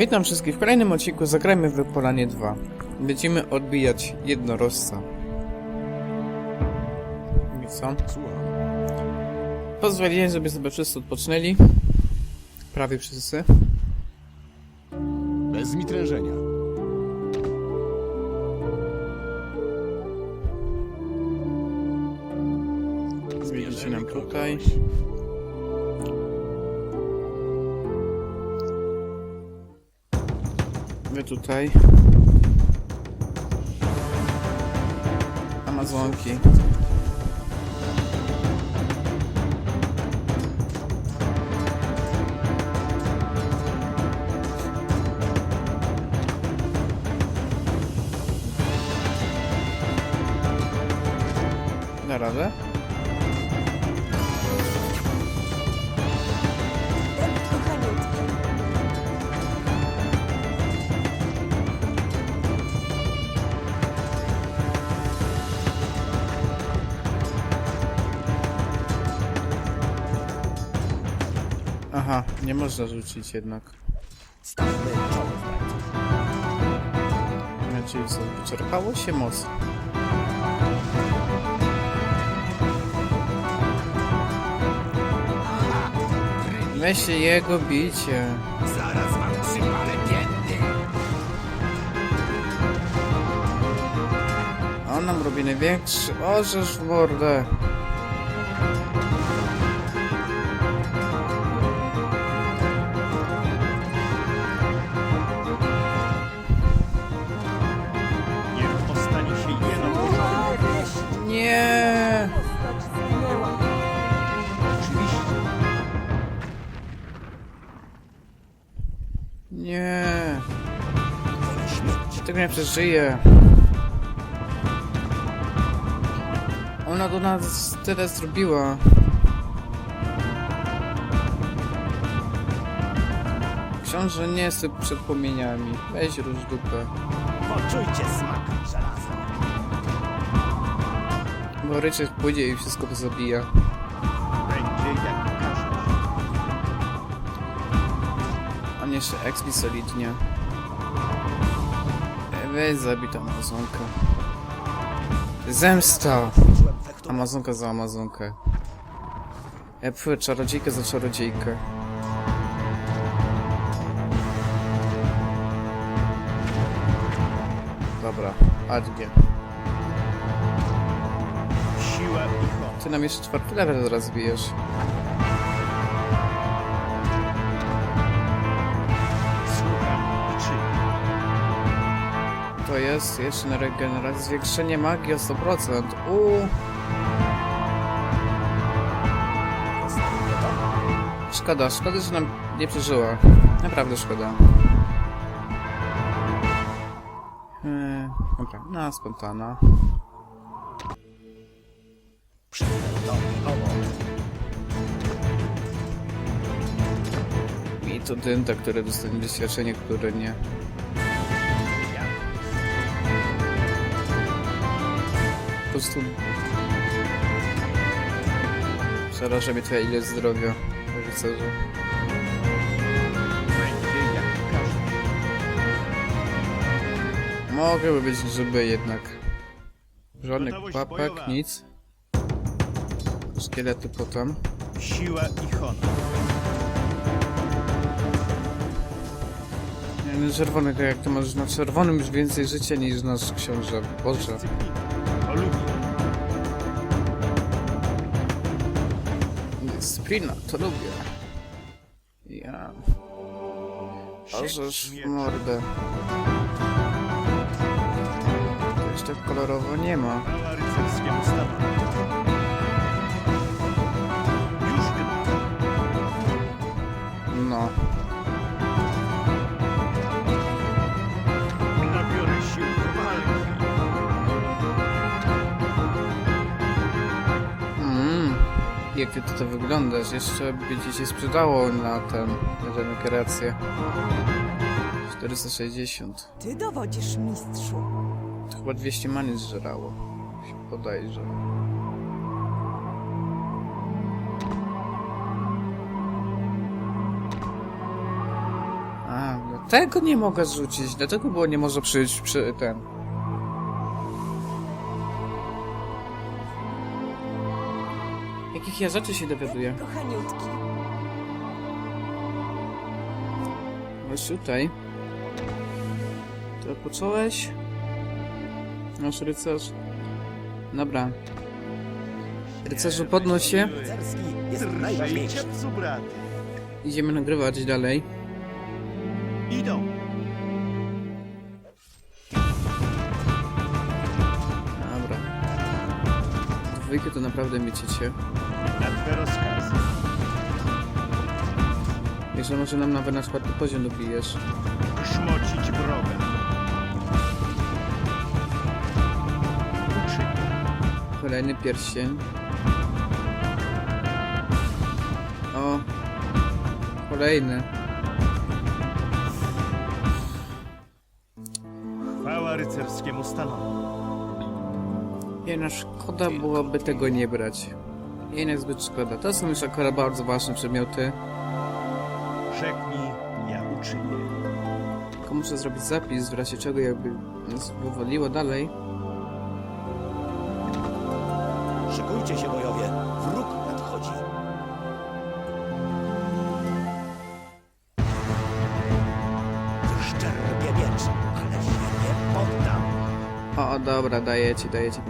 Witam wszystkich w kolejnym odcinku Zagrajmy w Polanie 2. Będziemy odbijać jednorożca. I co? Pozwoliłem, żeby sobie wszyscy odpoczęli. Prawie wszyscy. Bez mitrężenia. Zwiedzicie nam tutaj. Tutaj. Amazonki. Da radę? Aha, nie można rzucić jednak. Stawmy czoło. Znaczy co, wyczerpało się moc. Weź się jego bicie. Zaraz wam przypalę pięty. On nam robi największy. Orzesz w mordę. Nie. Tego nie przeżyje. Ona do nas tyle zrobiła. Książę nie jest przed płomieniami. Weź róż dupę. Poczujcie smak żelaza. Bo Richard pójdzie i wszystko zabija. Jeszcze expi solidnie. Weź zabij tą Amazonkę. Zemsta! Amazonka za Amazonkę. Pfuję czarodziejkę za czarodziejkę. Dobra, honor. Ty nam jeszcze czwarty level zaraz bijesz. To jest jeszcze na regenerację. Zwiększenie magii o 100%. Uuu, szkoda, szkoda, że nam nie przeżyła. Naprawdę szkoda. Eee, dobra, na spontana. I to dynta, które dostanie doświadczenie, które nie. Po prostu... Przeraża mnie twoja ilość zdrowia, rycerzu. Będzie jak. Mogłyby być grzyby jednak. Żadnych Gotowość papek, bojowa. nic. Szkielety potem. Siła i honor. Nie, czerwony, to jak ty masz na czerwonym już więcej życia niż nasz książę. Boże. Dyscyplina. Dyscyplina, to lubię. Ja. Orzesz w mordę. To jeszcze kolorowo nie ma. Rycerskiemu stanowi. Jak ty to wyglądasz? Jeszcze by ci się sprzedało na ten, na regenerację. 460. Ty dowodzisz, mistrzu. To chyba 200 many zżerało. Podajże. Tego nie mogę zrzucić, dlatego było nie może przyjść przy ten. Jakich ja rzeczy się dowiaduję? Kochaniutki. Chodź tutaj. To począłeś? Nasz rycerz. Dobra. Rycerzu, podnoś się. Jest najważniejszy. Idziemy nagrywać dalej. Idą. Dwójkę to naprawdę miecicie. Na rozkazy. Jeszcze może nam nawet na czwarty poziom dobijesz. Szmocić. Uczyń. Kolejny pierścień. O. Kolejny. Chwała rycerskiemu stanowi. Jednak szkoda byłoby tego nie brać. Jednak zbyt szkoda. To są już akurat bardzo ważne przedmioty. Rzeknij, ja uczynię. Tylko muszę zrobić zapis, w razie czego jakby nas wywaliło dalej. Szykujcie się, bojowie. Dobra, dajecie, dajecie.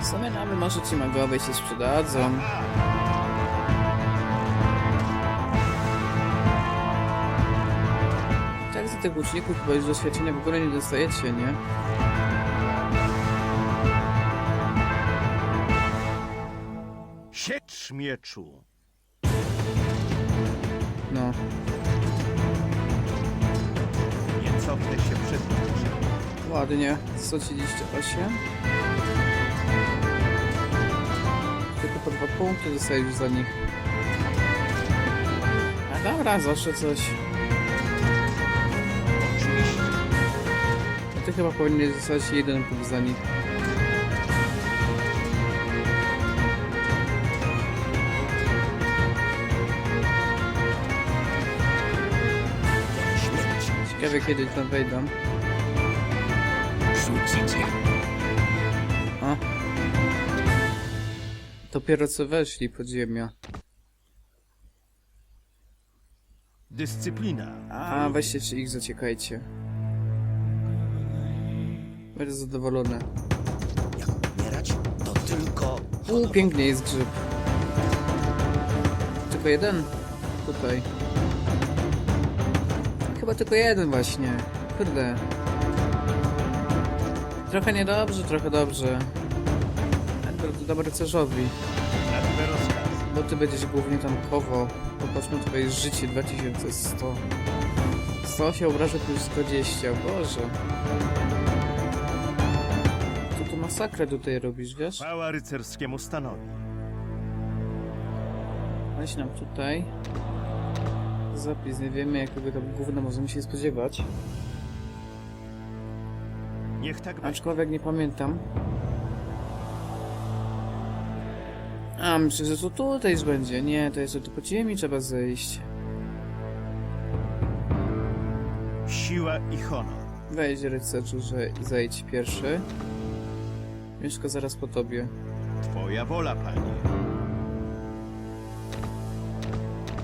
W sumie nawet może ci magowie się sprzedadzą. Tak za tych łuczników chyba już doświadczenia w ogóle nie dostajecie, nie? Siecz mieczu. No. Nie cofnę się przed. Ładnie, 138. Tylko po dwa punkty dostajesz za nich. A dobra, zawsze coś. Oczywiście. Ty chyba powinien dostać jeden punkt za nich. Ciekawe kiedy tam wejdą. O. Dopiero co weszli pod ziemię. Dyscyplina. A, weźcie czy ich zaciekajcie. Będę zadowolony. Jak umierać, to tylko... U, pięknie jest grzyb. Tylko jeden? Tutaj. Chyba tylko jeden właśnie. Kurde. Trochę niedobrze, trochę dobrze. To dobry rozkazy. Bo ty będziesz głównie tankowo. Popatrzmy, tutaj jest życie 2100. 100 się obraża plus 20, Boże. To tu masakrę tutaj robisz, wiesz? Chwała rycerskiemu stanowi. Weź nam tutaj. Zapis, nie wiemy jakiego tam gówna możemy się spodziewać. Niech tak będzie. Aczkolwiek nie pamiętam. A, myślę, że to tutaj już będzie. Nie, to jeszcze tu po ziemi trzeba zejść. Siła i honor. Wejdź rycerzu, że zejdź pierwszy. Mieszka zaraz po tobie. Twoja wola, panie.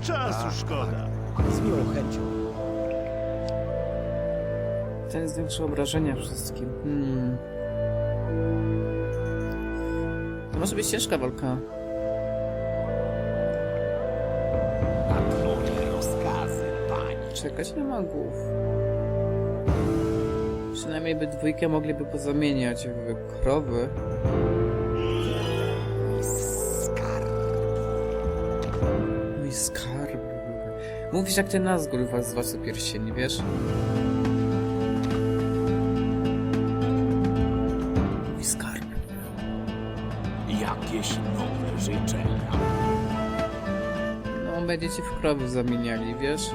Czasu szkoda. Z miłą chęcią. Ten zwiększa obrażenia wszystkim. Hmm. To może być ciężka walka. Na twoje rozkazy, panie. Czekać nie ma głów. Przynajmniej by dwójkę mogliby pozamieniać w krowy. Mówisz jak ty Nazgul was z was pierścieni, wiesz? Mój skarb. Jakieś nowe życzenia. No, będziecie w krowy zamieniali, wiesz?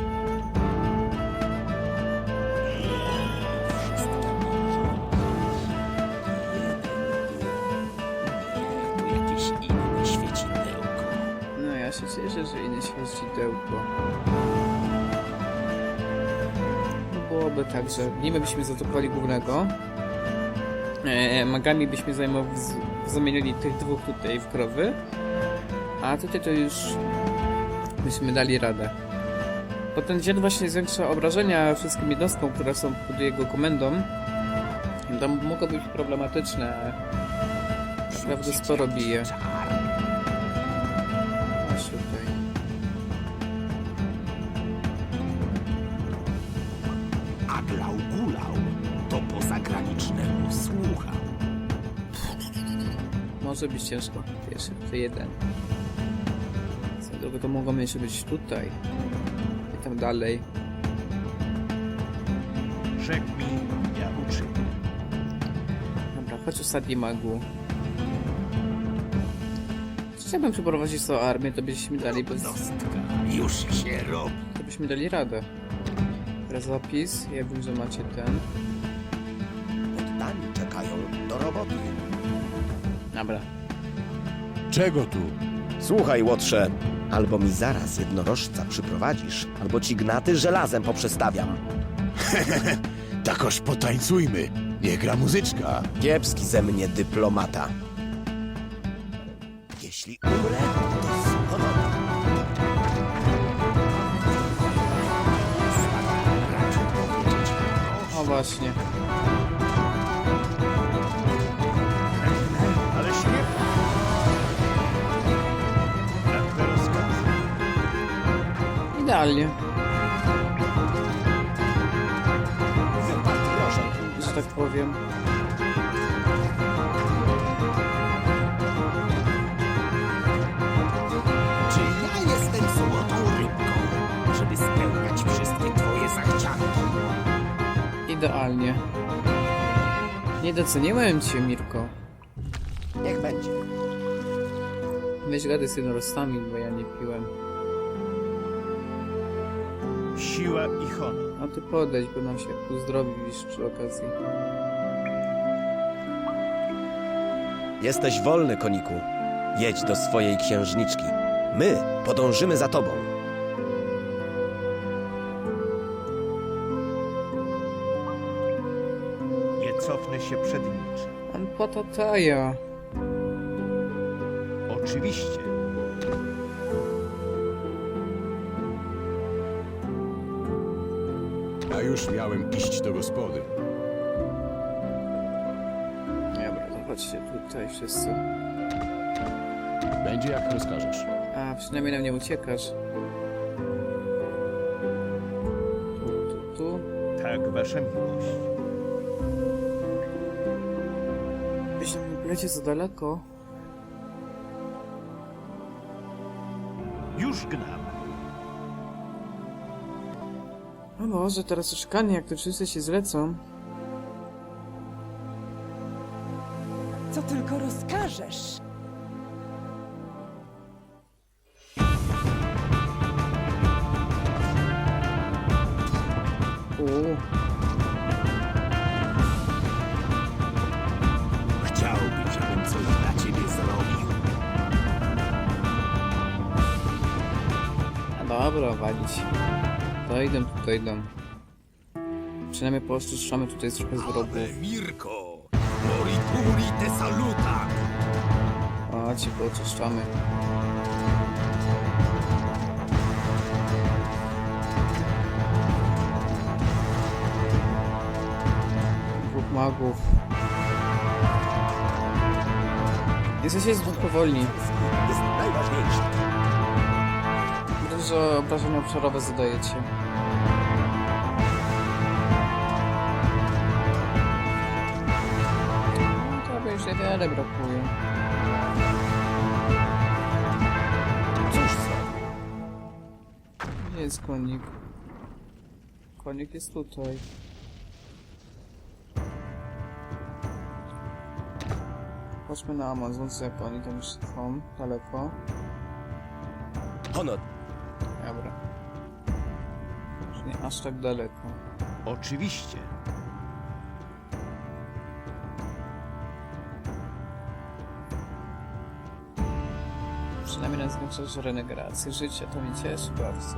Byłoby tak, że niby byśmy zaatakowali głównego. E, magami byśmy zamienili tych dwóch tutaj w krowy. A tutaj to już byśmy dali radę. Bo ten dzień właśnie zwiększa obrażenia wszystkim jednostkom, które są pod jego komendą. To mogło być problematyczne. Naprawdę sporo bije. Może być ciężko. Pierwszy to jeden. Co drogą to mogą jeszcze być tutaj. I tak dalej. Rzekł mi, ja uczynię. Dobra, chodź ostatni magu. Chciałbym przeprowadzić tą armię, to byśmy dali bez... Już się robi. To byśmy dali radę. Teraz zapis. Ja wiem, że macie ten. Dobra. Czego tu? Słuchaj, Łotrze, albo mi zaraz jednorożca przyprowadzisz, albo ci gnaty żelazem poprzestawiam. Takoż potańcujmy. Nie gra muzyczka. Kiepski ze mnie dyplomata. Jeśli umrę, to z honorem. O właśnie. Idealnie, Proszę, że tak powiem. czy ja jestem złotą rybką, żeby spełniać wszystkie twoje zachcianki? Idealnie. Nie doceniłem cię, Mirko. Niech będzie. Weź gady z jednorostami, bo ja nie piłem. Siła i honor. A ty podejdź, bo nam się uzdrowisz przy okazji. Jesteś wolny, koniku. Jedź do swojej księżniczki. My podążymy za tobą. Nie cofnę się przed niczym. Pan Potataja. Oczywiście. A już miałem iść do gospody. Dobra, zobaczcie tutaj wszyscy. Będzie jak rozkażesz. A, przynajmniej nam nie uciekasz. Tu, tu, tu. Tak, wasza miłość. Polecie za daleko. Boże, teraz oczekanie, jak te wszyscy się zlecą. Co tylko rozkażesz. Uuu, Chciałbym, żebym coś dla ciebie zrobił. a dobra, walić. Idę, tutaj idę. Przynajmniej poszczyszczamy tutaj trochę z wrogów. Mirko! Morituri te saluta! A, ci pooczyszczamy. Dwóch magów. Jesteście zbyt powolni. Jest najważniejsze. Dużo obrażenia obszarowe zadajecie. No, to już niewiele brakuje. Cóż co? Gdzie jest konik? Konik jest tutaj. Chodźmy na Amazonce, jak oni tam już są, daleko. Honor, aż tak daleko. Oczywiście. Przynajmniej na zwiększasz regenerację życia, to mnie cieszy bardzo.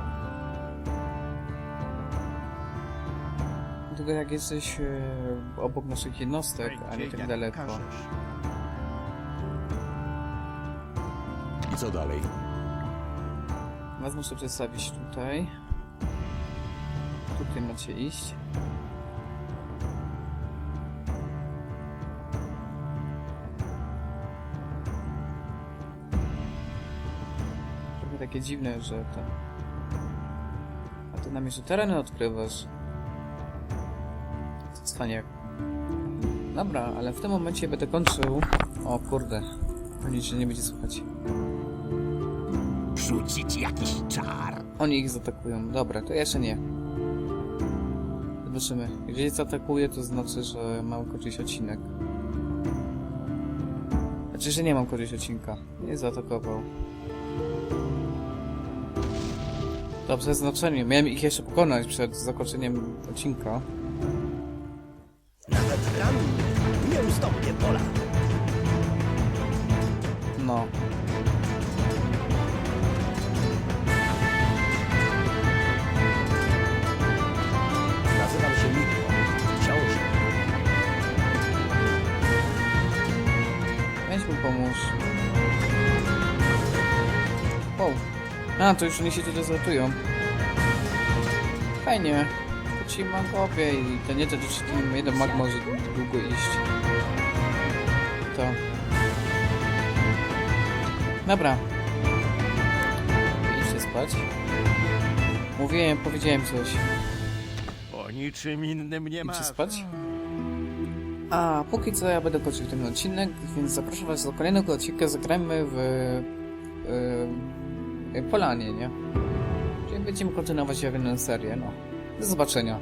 Tylko jak jesteś e, obok naszych jednostek, a nie tak daleko. I co dalej? Was muszę przedstawić tutaj. Tutaj macie iść. Trochę takie dziwne, że to... A ty nam jeszcze tereny odkrywasz. Cwaniak. Dobra, ale w tym momencie będę kończył... O kurde. Nic, że nie będzie słychać. Rzucić jakiś czar. Oni ich zaatakują. Dobra, to jeszcze nie. Zobaczymy. Jeżeli zaatakuje, to znaczy, że mam kończyć odcinek. Znaczy, że nie mam kończyć odcinka. Nie zaatakował. Dobrze, znaczenie. Miałem ich jeszcze pokonać przed zakończeniem odcinka. Nawet ranny nie ustąpię pola. No. A, to już oni się tutaj zratują. Fajnie. To ci magowie i to nie to, że jeden mag może długo iść. To. Dobra. Idźcie spać. Mówiłem, powiedziałem coś. O niczym innym nie ma. Idźcie spać. A póki co ja będę kończył ten odcinek, więc zapraszam was do kolejnego odcinka. Zagrajmy w yy, Polanie, nie? Czyli będziemy kontynuować jakąś serię, no. Do zobaczenia.